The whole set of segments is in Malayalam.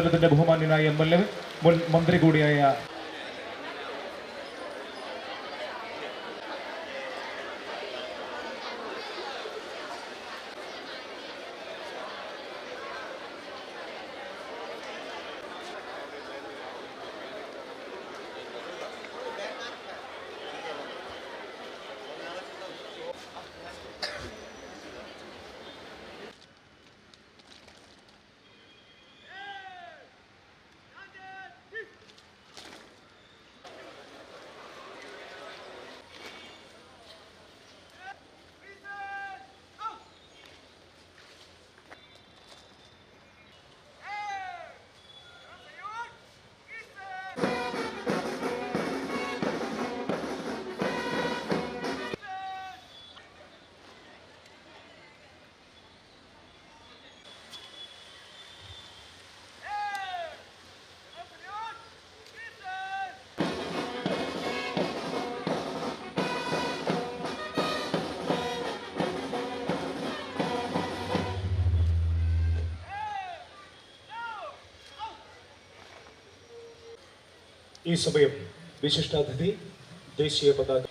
മണ്ഡലത്തിന്റെ ബഹുമാന്യനായ എം എൽ എ മുൻ മന്ത്രി കൂടിയായ ഈ സമയം വിശിഷ്ടാതിഥി ദേശീയ പതാക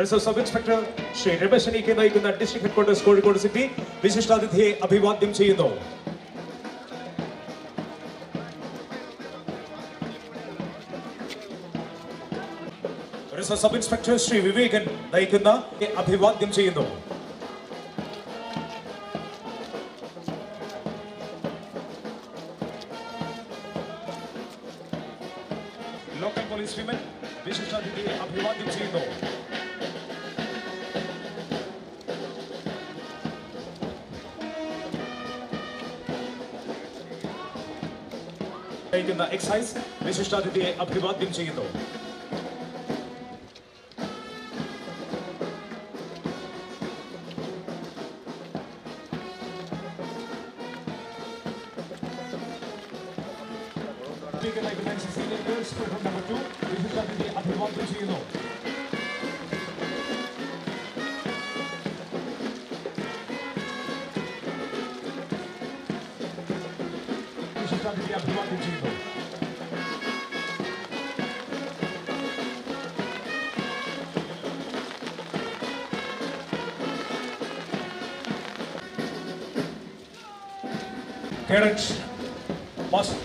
reserve sub inspector Shri Ramesh Anikke നയിക്കുന്ന ഡിസ്ട്രിക്ട് ഹെഡ്ക്വാർട്ടേഴ്സ് കോഴിക്കോട് സിറ്റി വിശിഷ്ടാതിഥിയെ അഭിവാദ്യം ചെയ്യുന്നു reserve sub inspector Shri Vivekan നയിക്കുന്ന അഭിവാദ്യം ചെയ്യുന്നു ലോക്കൽ പോലീസ് വിമൻ വിശിഷ്ടാതിഥിയെ അഭിവാദ്യം ചെയ്യുന്നു നയിക്കുന്ന എക്സൈസ് വിശിഷ്ടാതിഥിയെ അഭിവാദ്യം ചെയ്യുന്നു. സ്പീക്കർ നയിക്കുന്ന NCC leaders, program number two, വിശിഷ്ടാതിഥിയെ അഭിവാദ്യം ചെയ്യുന്നു. വിശിഷ്ടാതിഥിയെ അഭിവാദ്യം ചെയ്യുന്നു Cadets, must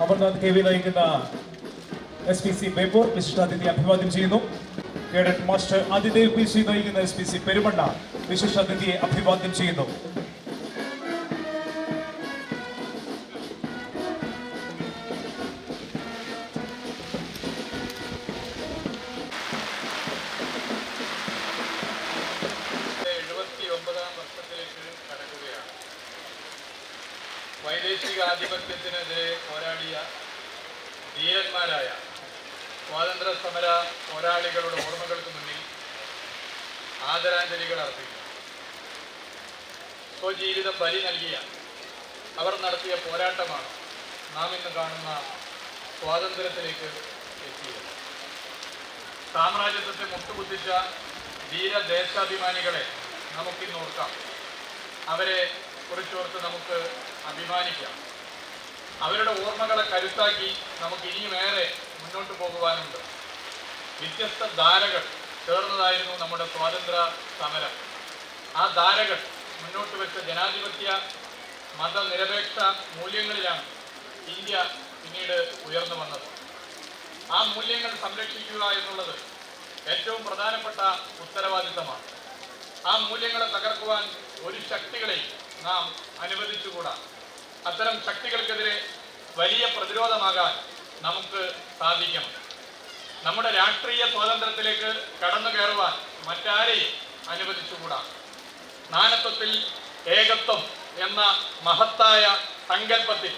Amarnath K V നയിക്കുന്ന എസ് പി സി ബേപ്പൂർ വിശിഷ്ടാതിഥി അഭിവാദ്യം ചെയ്യുന്നു. Cadet master Athidev P C നയിക്കുന്ന എസ് പി സി പെരുമണ്ണ വിശിഷ്ടാതിഥിയെ അഭിവാദ്യം ചെയ്യുന്നു. വൈദേശികാധിപത്യത്തിനെതിരെ പോരാടിയ ധീരന്മാരായ സ്വാതന്ത്ര്യ സമര പോരാളികളുടെ ഓർമ്മകൾക്ക് മുന്നിൽ ആദരാഞ്ജലികൾ അർപ്പിക്കുന്നു. സ്വജീവിതം ബലി നൽകിയ അവർ നടത്തിയ പോരാട്ടമാണ് നാം ഇന്ന് കാണുന്ന സ്വാതന്ത്ര്യത്തിലേക്ക് എത്തിയത്. സാമ്രാജ്യത്വത്തെ മുട്ടുകുത്തിച്ച ധീരദേശാഭിമാനികളെ നമുക്കിന്ന് ഓർക്കാം. അവരെ കുറിച്ചോർത്ത് നമുക്ക് അഭിമാനിക്കാം. അവരുടെ ഓർമ്മകളെ കരുത്താക്കി നമുക്ക് ഇനിയുമേറെ മുന്നോട്ട് പോകുവാനുണ്ട്. വ്യത്യസ്ത ധാരകൾ ചേർന്നതായിരുന്നു നമ്മുടെ സ്വാതന്ത്ര്യ സമരം. ആ ധാരകൾ മുന്നോട്ട് വെച്ച ജനാധിപത്യ മതനിരപേക്ഷ മൂല്യങ്ങളിലാണ് ഇന്ത്യ പിന്നീട് ഉയർന്നു വന്നത്. ആ മൂല്യങ്ങൾ സംരക്ഷിക്കുക എന്നുള്ളത് ഏറ്റവും പ്രധാനപ്പെട്ട ഉത്തരവാദിത്തമാണ്. ആ മൂല്യങ്ങളെ തകർക്കുവാൻ ഒരു ശക്തികളെയും നാം അനുവദിച്ചുകൂടാ. അത്തരം ശക്തികൾക്കെതിരെ വലിയ പ്രതിരോധമാകാൻ നമുക്ക് സാധിക്കണം നമ്മുടെ രാഷ്ട്രീയ സ്വാതന്ത്ര്യത്തിലേക്ക് കടന്നു കയറുവാൻ മറ്റാരെയും അനുവദിച്ചുകൂടാ? നാനത്വത്തിൽ ഏകത്വം എന്ന മഹത്തായ സങ്കല്പത്തിൽ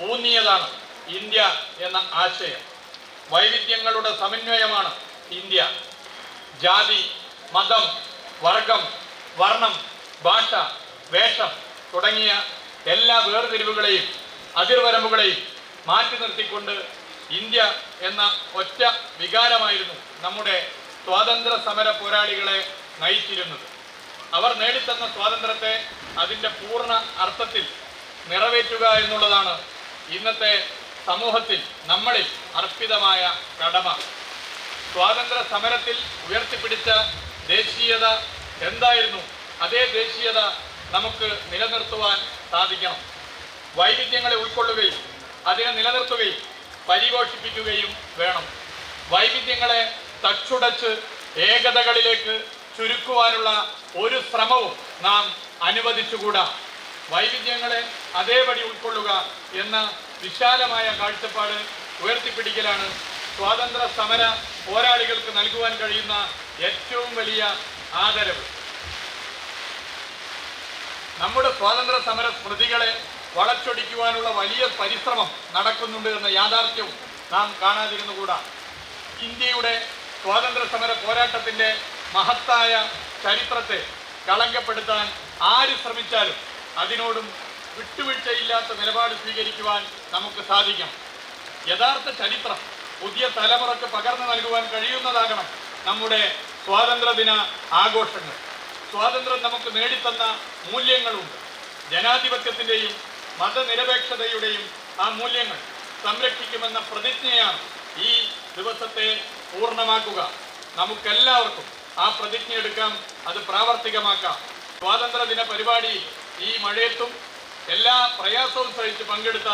ഊന്നിയതാണ് ഇന്ത്യ എന്ന ആശയം. വൈവിധ്യങ്ങളുടെ സമന്വയമാണ് ഇന്ത്യ. ജാതി മതം വർഗം വർണം ഭാഷ വേഷം തുടങ്ങിയ എല്ലാ വേർതിരിവുകളെയും അതിർവരമ്പുകളെയും മാറ്റി നിർത്തിക്കൊണ്ട് ഇന്ത്യ എന്ന ഒറ്റ വികാരമായിരുന്നു നമ്മുടെ സ്വാതന്ത്ര്യ സമര പോരാളികളെ നയിച്ചിരുന്നത്. അവർ നേടിത്തന്ന സ്വാതന്ത്ര്യത്തെ അതിന്റെ പൂർണ അർത്ഥത്തിൽ നിറവേറ്റുക എന്നുള്ളതാണ് ഇന്നത്തെ സമൂഹത്തിൽ നമ്മളിൽ അർപ്പിതമായ കടമ. സ്വാതന്ത്ര്യ സമരത്തിൽ ഉയർത്തിപ്പിടിച്ച ദേശീയത എന്തായിരുന്നു? അതേ ദേശീയത നമുക്ക് നിലനിർത്തുവാൻ സാധിക്കണം. വൈവിധ്യങ്ങളെ ഉൾക്കൊള്ളുകയും അതിനെ നിലനിർത്തുകയും പരിപോഷിപ്പിക്കുകയും വേണം. വൈവിധ്യങ്ങളെ തച്ചുടച്ച് ഏകതകളിലേക്ക് ചുരുക്കുവാനുള്ള ഒരു ശ്രമവും നാം അനുവദിച്ചുകൂടാ. വൈവിധ്യങ്ങളെ അതേപടി ഉൾക്കൊള്ളുക എന്ന വിശാലമായ കാഴ്ചപ്പാട് ഉയർത്തിപ്പിടിക്കലാണ് സ്വാതന്ത്ര്യ സമര പോരാളികൾക്ക് നൽകുവാൻ കഴിയുന്ന ഏറ്റവും വലിയ ആദരവ്. നമ്മുടെ സ്വാതന്ത്ര്യ സമര സ്മൃതികളെ വളച്ചൊടിക്കുവാനുള്ള വലിയ പരിശ്രമം നടക്കുന്നുണ്ട് എന്ന യാഥാർത്ഥ്യവും നാം കാണാതിരുന്നുകൂടാ ഇന്ത്യയുടെ സ്വാതന്ത്ര്യ സമര പോരാട്ടത്തിന്റെ മഹത്തായ ചരിത്രത്തെ കളങ്കപ്പെടുത്താൻ ആര് ശ്രമിച്ചാലും അതിനോടും വിട്ടുവീഴ്ചയില്ലാത്ത നിലപാട് സ്വീകരിക്കുവാൻ നമുക്ക് സാധിക്കണം യഥാർത്ഥ ചരിത്രം പുതിയ തലമുറയ്ക്ക് പകർന്നു നൽകുവാൻ കഴിയുന്നതാകണം നമ്മുടെ സ്വാതന്ത്ര്യദിന ആഘോഷങ്ങൾ. സ്വാതന്ത്ര്യം നമുക്ക് നേടിത്തന്ന മൂല്യങ്ങളുണ്ട്. ജനാധിപത്യത്തിന്റെയും മതനിരപേക്ഷതയുടെയും ആ മൂല്യങ്ങൾ സംരക്ഷിക്കുമെന്ന പ്രതിജ്ഞയാണ് ഈ ദിവസത്തെ പൂർണമാക്കുക. നമുക്കെല്ലാവർക്കും ആ പ്രതിജ്ഞ എടുക്കാം അത് പ്രാവർത്തികമാക്കാം. സ്വാതന്ത്ര്യ ദിന പരിപാടി ഈ മഴയത്തും എല്ലാ പ്രയാസവും സഹിച്ച് പങ്കെടുത്ത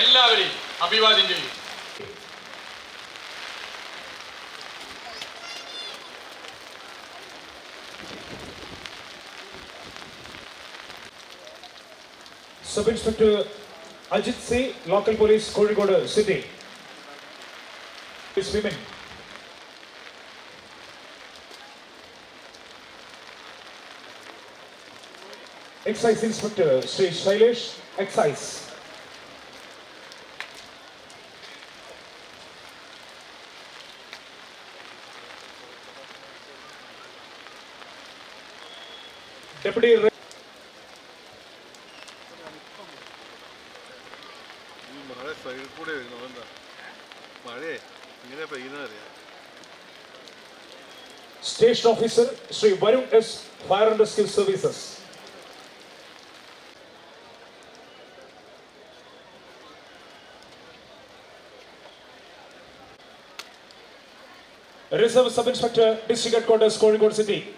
എല്ലാവരെയും അഭിവാദ്യം ചെയ്യും Sub Inspector Ajit C, local police, Kodikoda City. It's women. Excise Inspector Sri Shailesh, Excise. Deputy Station Officer Sri Varun S. Fire and Rescue Services. Reserve Sub-Inspector, District Headquarters, Kozhikode City.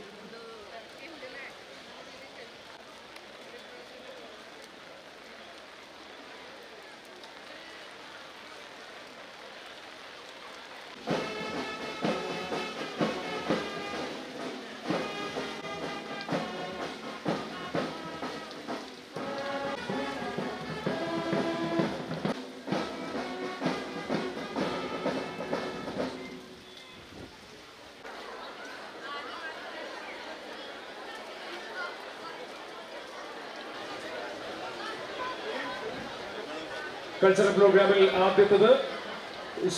Cultural പ്രോഗ്രാമിൽ ആദ്യത്തത്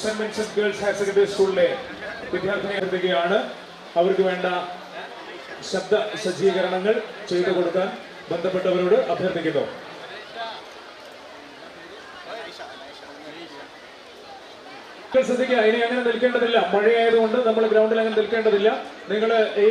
Saint Vincent girls higher secondary സ്കൂളിലെ വിദ്യാർത്ഥിനി എത്തുകയാണ് അവർക്ക് വേണ്ട ശബ്ദ സജ്ജീകരണങ്ങൾ ചെയ്തു കൊടുക്കാൻ ബന്ധപ്പെട്ടവരോട് അഭ്യർത്ഥിക്കുന്നു. ശ്രദ്ധിക്കുക ഇനി അങ്ങനെ നിൽക്കേണ്ടതില്ല. മഴയായതുകൊണ്ട് നമ്മൾ ഗ്രൗണ്ടിൽ അങ്ങനെ നിൽക്കേണ്ടതില്ല. നിങ്ങൾ ഈ